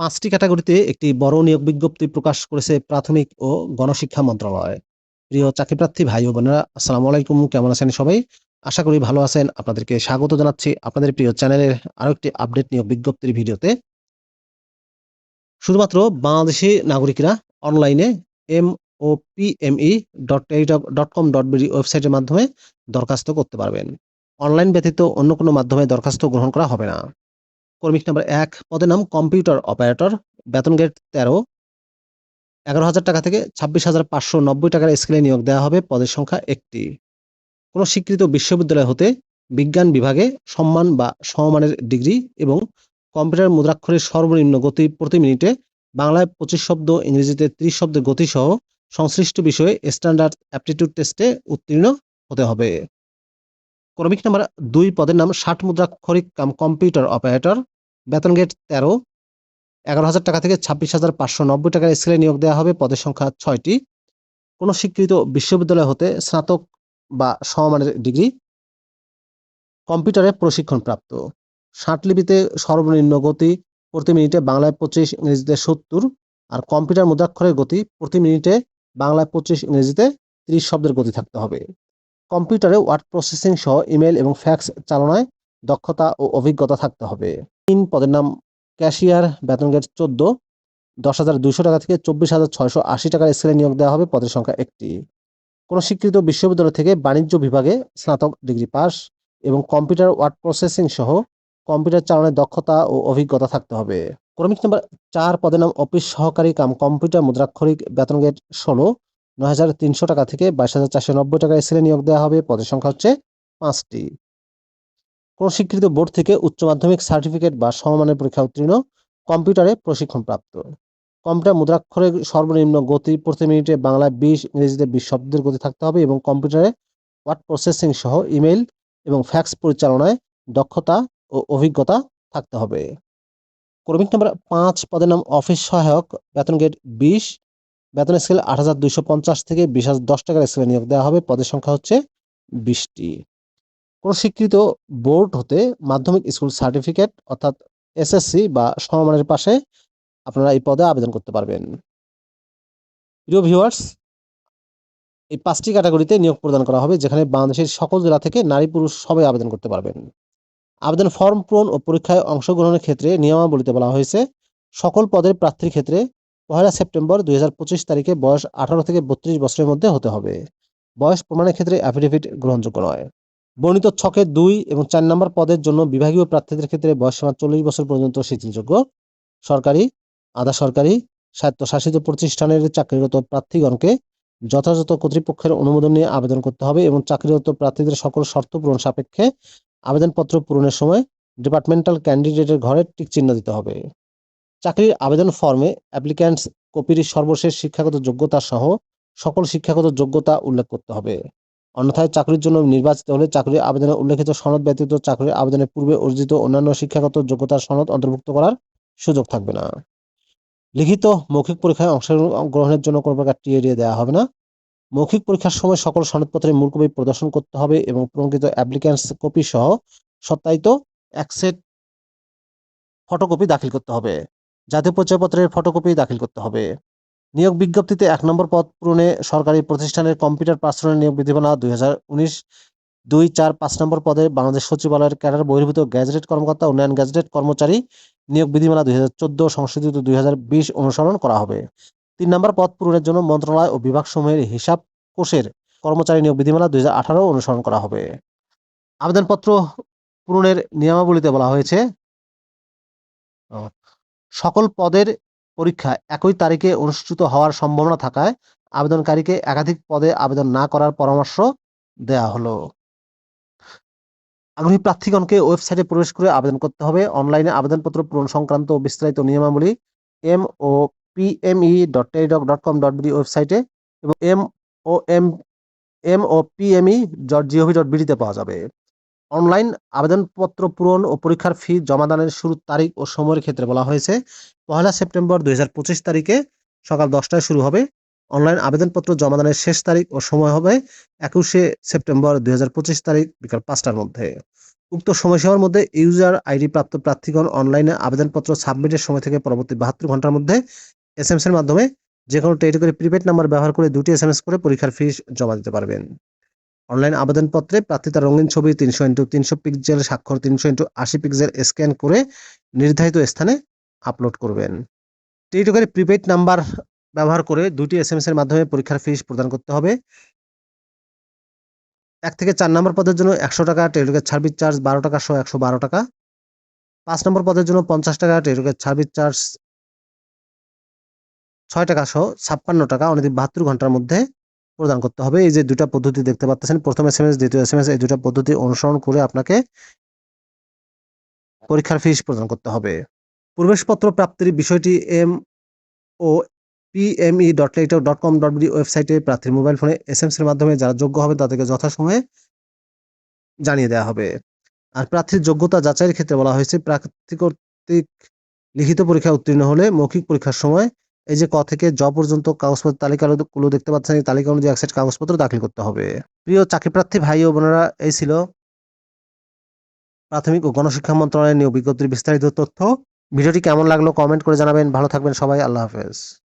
পাঁচটি ক্যাটাগরিতে একটি বড় নিয়োগ বিজ্ঞপ্তি প্রকাশ করেছে প্রাথমিক ও গণশিক্ষা মন্ত্রণালয়। প্রিয় চাকরিপ্রার্থী ভাই ও বোনেরা, আসসালামু আলাইকুম। কেমন আছেন সবাই? আশা করি ভালো আছেন। আপনাদেরকে স্বাগত জানাচ্ছি আপনাদের প্রিয় চ্যানেলের আরও একটি আপডেট নিয়োগ বিজ্ঞপ্তির ভিডিওতে। শুধুমাত্র বাংলাদেশি নাগরিকরা অনলাইনে M O PME dot dot com dot BD ওয়েবসাইটের মাধ্যমে দরখাস্ত করতে পারবেন। অনলাইন ব্যতীত অন্য কোনো মাধ্যমে দরখাস্ত গ্রহণ করা হবে না। কর্মিক নাম্বার এক, পদের নাম কম্পিউটার অপারেটর। বেতন গ্রেড তেরো। এগারো হাজার টাকা থেকে ছাব্বিশ হাজার পাঁচশো নব্বই টাকার স্কেলে নিয়োগ দেওয়া হবে। পদের সংখ্যা একটি। কোনো স্বীকৃত বিশ্ববিদ্যালয় হতে বিজ্ঞান বিভাগে সম্মান বা সমমানের ডিগ্রি এবং কম্পিউটার মুদ্রাক্ষরের সর্বনিম্ন গতি প্রতি মিনিটে বাংলায় পঁচিশ শব্দ, ইংরেজিতে ত্রিশ শব্দের গতি সহ সংশ্লিষ্ট বিষয়ে স্ট্যান্ডার্ড অ্যাপটিটিউড টেস্টে উত্তীর্ণ হতে হবে। ক্রমিক নাম্বার দুই, পদের নাম ষাট মুদ্রাক্ষরিক কাম কম্পিউটার অপারেটর। বেতন গেট তেরো, এগারো হাজার টাকা থেকে ছাব্বিশ হাজার পাঁচশো নব্বই টাকার স্কেলে নিয়োগ দেওয়া হবে। পদের সংখ্যা ছয়টি। কোনো স্বীকৃত বিশ্ববিদ্যালয় হতে স্নাতক বা সমমানের ডিগ্রি কম্পিউটারে প্রশিক্ষণপ্রাপ্ত। ষাট লিপিতে সর্বনিম্ন গতি প্রতি মিনিটে বাংলায় পঁচিশ, ইংরেজিতে সত্তর আর কম্পিউটার মুদ্রাক্ষরের গতি প্রতি মিনিটে বাংলায় পঁচিশ, ইংরেজিতে ত্রিশ শব্দের গতি থাকতে হবে। কম্পিউটারে ওয়ার্ড প্রসেসিং সহ ইমেল এবং ফ্যাক্স চালনায় দক্ষতা ও অভিজ্ঞতা থাকতে হবে। তিন পদের নাম ক্যাশিয়ার, বেতন গেট চোদ্দ, দশ হাজার দুইশো টাকা থেকে চব্বিশ হাজার ছয়শো আশি টাকার স্কেলে নিয়োগ দেওয়া হবে পদের সংখ্যা একটি। কোনো স্বীকৃত বিশ্ববিদ্যালয় থেকে বাণিজ্য বিভাগে স্নাতক ডিগ্রি পাস এবং কম্পিউটার ওয়ার্ড প্রসেসিং সহ কম্পিউটার চালানোর দক্ষতা ও অভিজ্ঞতা থাকতে হবে। ক্রমিক নাম্বার চার পদের নাম অফিস সহকারী কাম কম্পিউটার মুদ্রাক্ষরিক বেতন গেট ষোলো, নয় হাজার তিনশো টাকা থেকে বাইশ হাজার চারশো নব্বই টাকা স্কেলে নিয়োগ দেওয়া হবে। পদের সংখ্যা হচ্ছে পাঁচটি। কোনো স্বীকৃত বোর্ড থেকে উচ্চ মাধ্যমিক সার্টিফিকেট বা সমমানের পরীক্ষা উত্তীর্ণ, কম্পিউটারে প্রশিক্ষণপ্রাপ্ত। কম্পিউটার মুদ্রাক্ষরের সর্বনিম্ন গতি প্রতি মিনিটে বাংলায় বিশ ইংরেজিতে বিশ শব্দের গতি থাকতে হবে এবং কম্পিউটারে ওয়ার্ড প্রসেসিং সহ ইমেল এবং ফ্যাক্স পরিচালনায় দক্ষতা ও অভিজ্ঞতা থাকতে হবে। কর্মিক নাম্বার পাঁচ পদের নাম অফিস সহায়ক, বেতন গেট বিশ, বেতন স্কেল আট হাজার দুইশো পঞ্চাশ থেকে বিশ হাজার দশ টাকার স্কেলে নিয়োগ দেওয়া হবে। পদের সংখ্যা হচ্ছে বিশটি। কোনো স্বীকৃত বোর্ড হতে মাধ্যমিক স্কুল সার্টিফিকেট, অর্থাৎ এসএসসি বা সমমানের পাশে আপনারা এই পদে আবেদন করতে পারবেন। প্রিয় ভিউয়ার্স, এই পাঁচটি ক্যাটাগরিতে নিয়োগ প্রদান করা হবে, যেখানে বাংলাদেশের সকল জেলা থেকে নারী পুরুষ সবাই আবেদন করতে পারবেন। আবেদন ফর্ম পূরণ ও পরীক্ষায় অংশগ্রহণের ক্ষেত্রে নিয়মাবলীতে বলা হয়েছে, সকল পদের প্রার্থীর ক্ষেত্রে পহেলা সেপ্টেম্বর দুই হাজার পঁচিশ তারিখে বয়স আঠারো থেকে বত্রিশ বছরের মধ্যে হতে হবে। বয়স প্রমাণের ক্ষেত্রে অ্যাফিডেভিট গ্রহণযোগ্য নয়। বর্ণিত ছকে দুই এবং চার নম্বর পদের জন্য বিভাগীয় প্রার্থীদের ক্ষেত্রে বয়সসীমা চল্লিশ বছর পর্যন্ত শিথিলযোগ্য সরকারি, আধা সরকারি, স্বায়ত্তশাসিত প্রতিষ্ঠানের চাকরিরত প্রার্থীগণকে যথাযথ কর্তৃপক্ষের অনুমোদন নিয়ে আবেদন করতে হবে এবং চাকরিরত প্রার্থীদের সকল শর্ত পূরণ সাপেক্ষে আবেদনপত্র পূরণের সময় ডিপার্টমেন্টাল ক্যান্ডিডেটের ঘরে টিক চিহ্ন দিতে হবে। চাকরির আবেদন ফর্মে অ্যাপ্লিক্যান্টস কপির সর্বশেষ শিক্ষাগত যোগ্যতা সহ সকল শিক্ষাগত যোগ্যতা উল্লেখ করতে হবে। অন্যথায় চাকরির জন্য নির্বাচিত হলে চাকরির আবেদনে উল্লেখিত সনদ ব্যতীত চাকরির আবেদনের পূর্বে অর্জিত অন্যান্য শিক্ষাগত যোগ্যতার সনদ অন্তর্ভুক্ত করার সুযোগ থাকবে না। লিখিত মৌখিক পরীক্ষায় অংশগ্রহণের জন্য কোনো প্রকার টিএডিএ দেওয়া হবে না। মৌখিক পরীক্ষার সময় সকল সনদপত্রের মূল কপি প্রদর্শন করতে হবে এবং প্রঙ্কিত অ্যাপ্লিক্যান্টস কপি সহ সত্যায়িত এক সেট ফটোকপি দাখিল করতে হবে। জাতীয় পরিচয়পত্রের ফটোকপি দাখিল করতে হবে। নিয়োগ বিজ্ঞপ্তিতে এক নম্বর পদ পূরণে সরকারি প্রতিষ্ঠানের কম্পিউটার পার্সোনাল নিয়োগ বিধিমালা দুই হাজার উনিশ। দুই চার পাঁচ নম্বর পদে বাংলাদেশ সচিবালয়ের ক্যাডার বহির্ভূত গ্যাজেটেড কর্মকর্তা, উন্নয়ন গ্যাজেটেড কর্মচারী নিয়োগ বিধিমালা দুই হাজার চোদ্দ সংশোধিত দুই হাজার বিশ অনুসরণ করা হবে। তিন নম্বর পদ পূরণের জন্য মন্ত্রণালয় ও বিভাগসমূহের হিসাব কোষের কর্মচারী নিয়োগ বিধিমালা দুই হাজার আঠারো অনুসরণ করা হবে। আবেদনপত্র পূরণের নিয়মাবলীতে বলা হয়েছে সকল পদের পরীক্ষা একই তারিখে অনুষ্ঠিত হওয়ার সম্ভাবনা থাকায় আবেদনকারীকে একাধিক পদে আবেদন না করার পরামর্শ দেয়া হলো। আগ্রহী প্রার্থীগণকে ওয়েবসাইটে প্রবেশ করে আবেদন করতে হবে। অনলাইনে আবেদনপত্র পূরণ সংক্রান্ত বিস্তারিত নিয়মাবলী M O PME dot teletalk dot com dot BD ওয়েবসাইটে এবং M O M M O PME dot GOV dot বিডিতে পাওয়া যাবে। অনলাইন আবেদনপত্র পূরণ ও পরীক্ষার ফি জমাদানের শুরুর তারিখ ও সময়ের ক্ষেত্রে বলা হয়েছে। পহেলা সেপ্টেম্বর দুই হাজার পঁচিশ তারিখে সকাল দশটায় শুরু হবে। অনলাইন আবেদনপত্র জমাদানের শেষ তারিখ ও সময় হবে একুশে সেপ্টেম্বর দুই হাজার পঁচিশ তারিখ বিকাল পাঁচটার মধ্যে। উক্ত সময়সীমার মধ্যে ইউজার আইডি প্রাপ্ত প্রার্থীগণ অনলাইনে আবেদনপত্র সাবমিটের সময় থেকে পরবর্তী বাহাত্তর ঘণ্টার মধ্যে এস এর মাধ্যমে যে কোনো টেলিটকের প্রিপেড নাম্বার ব্যবহার করে দুটি এস করে পরীক্ষার ফি জমা দিতে পারবেন। অনলাইন আবেদনপত্রে প্রার্থী তার রঙিন ছবি তিনশো ইন্টু তিনশো পিক্সেল, স্বাক্ষর তিনশো ইন্টু আশি পিক্সেল স্ক্যান করে নির্ধারিত স্থানে আপলোড করবেন। টেলিটকের প্রিপেড নাম্বার ব্যবহার করে দুটি এস এম এর মাধ্যমে পরীক্ষার ফিস প্রদান করতে হবে। এক থেকে চার নম্বর পদের জন্য একশো টাকা, টেলিটকের সার্ভিস চার্জ বারো টাকা সহ একশো বারো টাকা। পাঁচ নম্বর পদের জন্য পঞ্চাশ টাকা, টেলিটকের সার্ভিস চার্জ ছয় টাকা সহ ছাপ্পান্ন টাকা অনধিক বাহাত্তর ঘণ্টার মধ্যে প্রদান করতে হবে। এই যে দুটা পদ্ধতি দেখতে পাচ্ছেন, প্রথম এস এম এস দ্বিতীয় এস এম এস এই দুটা পদ্ধতি অনুসরণ করে আপনাকে পরীক্ষার ফিস প্রদান করতে হবে। প্রবেশপত্র প্রাপ্তির বিষয়টি M O PME dot letter dot com dot BD ওয়েবসাইটে প্রার্থীর মোবাইল ফোনে এস এর মাধ্যমে যারা যোগ্য হবে তাদেরকে যথাসময়ে জানিয়ে দেওয়া হবে। আর প্রার্থীর যোগ্যতা যাচাইয়ের ক্ষেত্রে বলা হয়েছে, প্রার্থী কর্তৃক লিখিত পরীক্ষায় উত্তীর্ণ হলে মৌখিক পরীক্ষার সময় এই যে ক থেকে জ পর্যন্ত কাগজপত্র তালিকাগুলো দেখতে পাচ্ছেন, এই তালিকা অনুযায়ী এক কাগজপত্র দাখিল করতে হবে। প্রিয় চাকরিপ্রার্থী ভাই ও বোনেরা, এই ছিল প্রাথমিক ও গণশিক্ষা মন্ত্রণালয়ের নিয়োগ বিজ্ঞপ্তির বিস্তারিত তথ্য। ভিডিওটি কেমন লাগল কমেন্ট করে জানাবেন। ভালো থাকবেন সবাই। আল্লাহ হাফেজ।